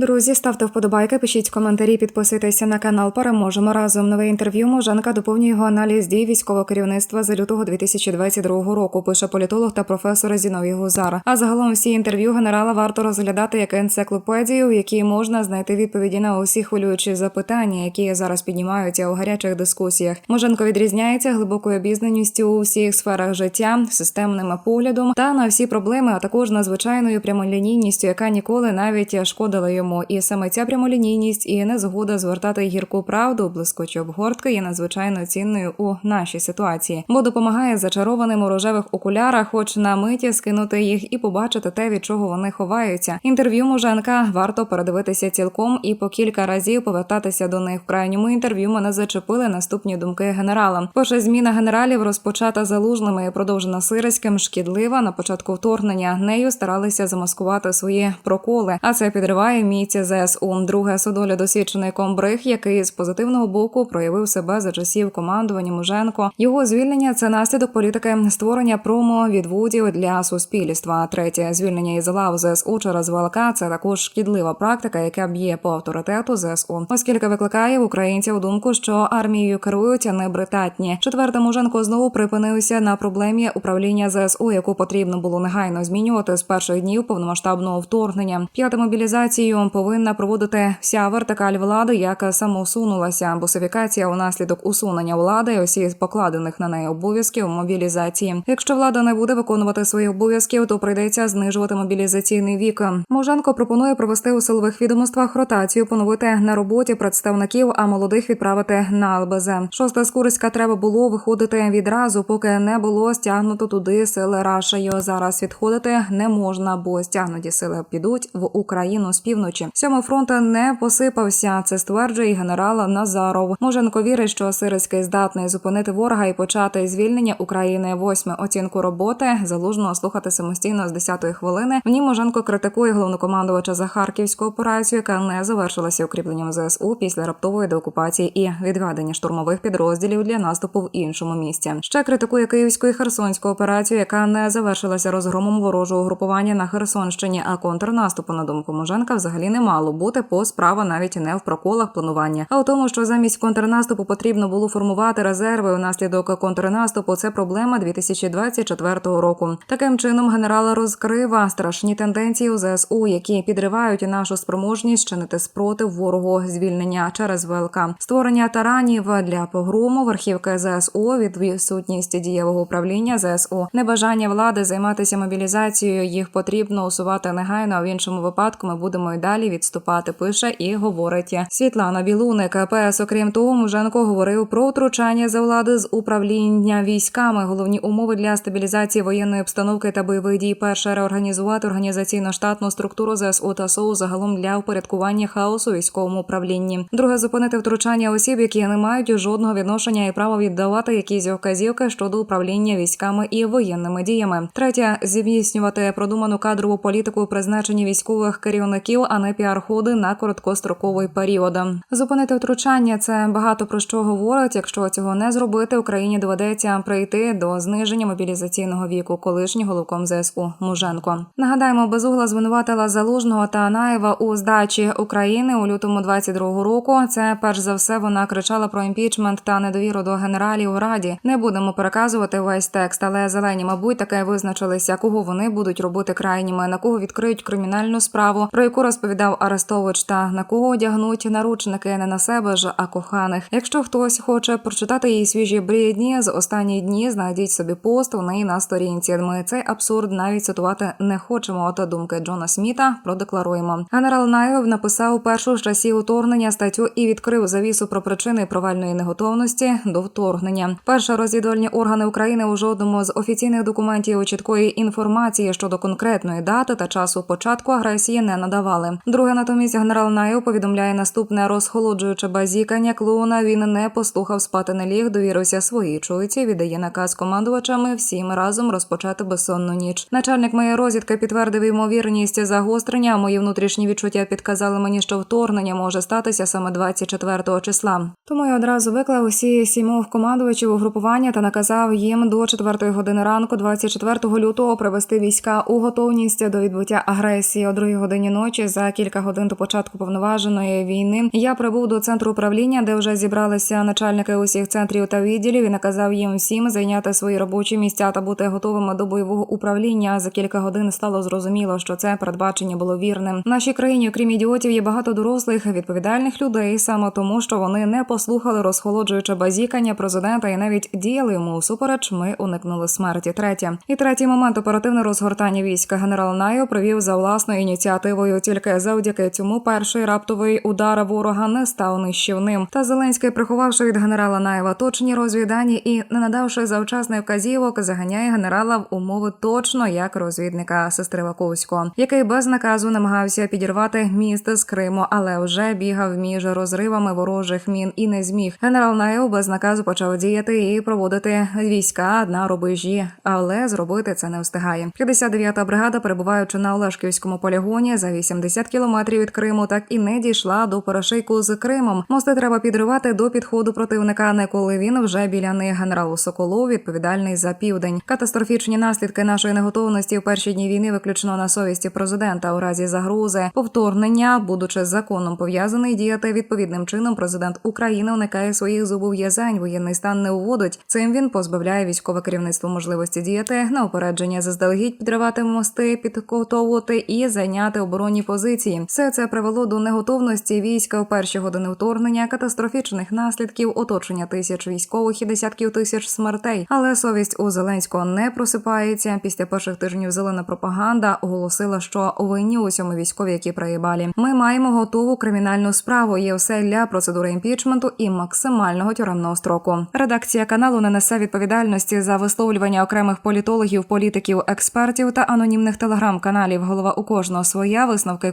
Друзі, ставте вподобайки, пишіть коментарі, підписуйтеся на канал. Переможемо разом. Нове інтерв'ю. Можанка доповнює його аналіз дій військового керівництва за лютого 2022 року. Пише політолог та професор Зіновій Гузар. А загалом всі інтерв'ю генерала варто розглядати як енциклопедію, в якій можна знайти відповіді на усі хвилюючі запитання, які зараз піднімаються у гарячих дискусіях. Моженко відрізняється глибокою обізнаністю у всіх сферах життя, системним поглядом та на всі проблеми, а також надзвичайною прямолінійністю, яка ніколи навіть шкодила йому. І саме ця прямолінійність і незгода звертати гірку правду, блискучі обгортки є надзвичайно цінною у нашій ситуації, бо допомагає зачарованим у рожевих окулярах, хоч на миті скинути їх і побачити те, від чого вони ховаються. Інтерв'ю Муженка варто передивитися цілком і по кілька разів повертатися до них. В крайньому інтерв'ю мене зачепили наступні думки генерала. Перша зміна генералів розпочата залужними і продовжена сирським шкідлива на початку вторгнення. Нею старалися замаскувати свої проколи, а це підриває міць ЗСУ. Друге судоля досвідчений комбриг, який з позитивного боку проявив себе за часів командування Муженко. Його звільнення це наслідок політики створення промо відводів для суспільства. Третє звільнення із лав ЗСУ через ВЛК – це також шкідлива практика, яка б'є по авторитету ЗСУ, оскільки викликає в українців думку, що армією керують не бритатні. Четверте Муженко знову припинився на проблемі управління ЗСУ, яку потрібно було негайно змінювати з перших днів повномасштабного вторгнення. П'яте мобілізацію повинна проводити вся вертикаль влади, яка самоусунулася. Босифікація унаслідок усунення влади, усі покладених на неї обов'язків мобілізації. Якщо влада не буде виконувати своїх обов'язків, то прийдеться знижувати мобілізаційний вік. Моженко пропонує провести у силових відомствах ротацію, поновити на роботі представників, а молодих відправити на ЛБЗ. Шоста Скурська треба було виходити відразу, поки не було стягнуто туди сили Рашею. Зараз відходити не можна, бо стягнуті сили підуть в Україну з півночі. Сьомий фронт не посипався. Це стверджує генерал Назаров. Моженко вірить, що Сирський здатний зупинити ворога і почати звільнення України. Восьме оцінку роботи залужного слухати самостійно з 10-ї хвилини. В ній Моженко критикує головнокомандувача за харківську операцію, яка не завершилася укріпленням ЗСУ після раптової деокупації і відведення штурмових підрозділів для наступу в іншому місці. Ще критикує київську і херсонську операцію, яка не завершилася розгромом ворожого групування на Херсонщині. А контрнаступу на думку Моженка взагалі не мало бути, бо справа навіть не в проколах планування, а у тому, що замість контрнаступу потрібно було формувати резерви. Унаслідок контрнаступу це проблема 2024 року. Таким чином генерал розкрива страшні тенденції у ЗСУ, які підривають нашу спроможність чинити спротив ворогу звільнення через ВЛК, створення таранів для погрому, верхівки ЗСУ від відсутність дієвого управління ЗСУ, небажання влади займатися мобілізацією. Їх потрібно усувати негайно. А в іншому випадку ми будемо й далі відступати. Пише і говорить Світлана Білуник. КПС, окрім того, Муженко говорив про втручання за влади з управління військами. Головні умови для стабілізації воєнної обстановки та бойових дій. Перше реорганізувати організаційно-штатну структуру ЗСУ та СОУ загалом для упорядкування хаосу військовому управлінні. Друге зупинити втручання осіб, які не мають жодного відношення і права віддавати якісь вказівки щодо управління військами і воєнними діями. Третє здійснювати продуману кадрову політику у призначенні військових керівників, а не піар-ходи на короткостроковий період. Зупинити втручання це багато про що говорить. Якщо цього не зробити, Україні доведеться прийти до зниження мобілізаційного віку. Колишній головком ЗСУ Муженко. Нагадаємо, безугла звинуватила залужного та Анаєва у здачі України у лютому 22-го року. Це перш за все вона кричала про імпічмент та недовіру до генералів у раді. Не будемо переказувати весь текст, але зелені, мабуть, таке визначилися, кого вони будуть робити крайніми, на кого відкриють кримінальну справу, про яку розповідав Арестович, та на кого одягнуть наручники не на себе ж, а коханих. Якщо хтось хоче прочитати її свіжі брідні з останні дні, знайдіть собі пост у неї на сторінці. Ми цей абсурд навіть цитувати не хочемо. Ото думки Джона Сміта продекларуємо. Генерал Наєв написав першу з часів уторгнення статтю і відкрив завісу про причини провальної неготовності до вторгнення. Перше розвідувальні органи України у жодному з офіційних документів чіткої інформації щодо конкретної дати та часу початку агресії не надавали. Друге, натомість, генерал Наєв повідомляє наступне розхолоджуюче базікання клоуна. Він не послухав спати не ліг, довірився своїй чуйці. Віддає наказ командувачами всім разом розпочати безсонну ніч. Начальник моєї розвідки підтвердив ймовірність загострення. Мої внутрішні відчуття підказали мені, що вторгнення може статися саме 24 числа. Тому я одразу виклав усі сімох командувачів угрупування та наказав їм до 4 години ранку, 24 лютого, привести війська у готовність до відбуття агресії о 2 годині ночі за кілька годин до початку повноваженої війни. Я прибув до центру управління, де вже зібралися начальники усіх центрів та відділів. і наказав їм всім зайняти свої робочі місця та бути готовими до бойового управління. За кілька годин стало зрозуміло, що це передбачення було вірним. В нашій країні, окрім ідіотів, є багато дорослих відповідальних людей, саме тому, що вони не послухали розхолоджуюче базікання президента і навіть діяли йому всупереч. Ми уникнули смерті. Третє і третій момент оперативне розгортання війська. Генерал Найо провів за власною ініціативою. Тільки завдяки цьому перший раптовий удар ворога не став нищівним. Та Зеленський, приховавши від генерала Наєва точні розвідані і не надавши завчасних вказівок, заганяє генерала в умови точно як розвідника сестри Ваковського, який без наказу намагався підірвати міст з Криму, але вже бігав між розривами ворожих мін і не зміг. Генерал Наєв без наказу почав діяти і проводити війська на рубежі, але зробити це не встигає. 59-та бригада, перебуваючи на Олешківському полігоні за 80 кілометрів від Криму, так і не дійшла до перешийку з Кримом. Мости треба підривати до підходу противника, не коли він вже біля них. Генерал Соколов відповідальний за південь. Катастрофічні наслідки нашої неготовності в перші дні війни виключно на совісті президента у разі загрози повторнення, будучи законом пов'язаний діяти відповідним чином. Президент України уникає своїх зобов'язань. Воєнний стан не уводить. Цим він позбавляє військове керівництво можливості діяти на упередження заздалегідь підривати мости, підготовувати і зайняти оборонні позиції. Все це привело до неготовності війська в перші години вторгнення, катастрофічних наслідків, оточення тисяч військових і десятків тисяч смертей. Але совість у Зеленського не просипається. Після перших тижнів зелена пропаганда оголосила, що винні усьому військові, які проїбалі. Ми маємо готову кримінальну справу. Є все для процедури імпічменту і максимального тюремного строку. Редакція каналу не несе відповідальності за висловлювання окремих політологів, політиків, експертів та анонімних телеграм-каналів. Голова у кожного своя висновки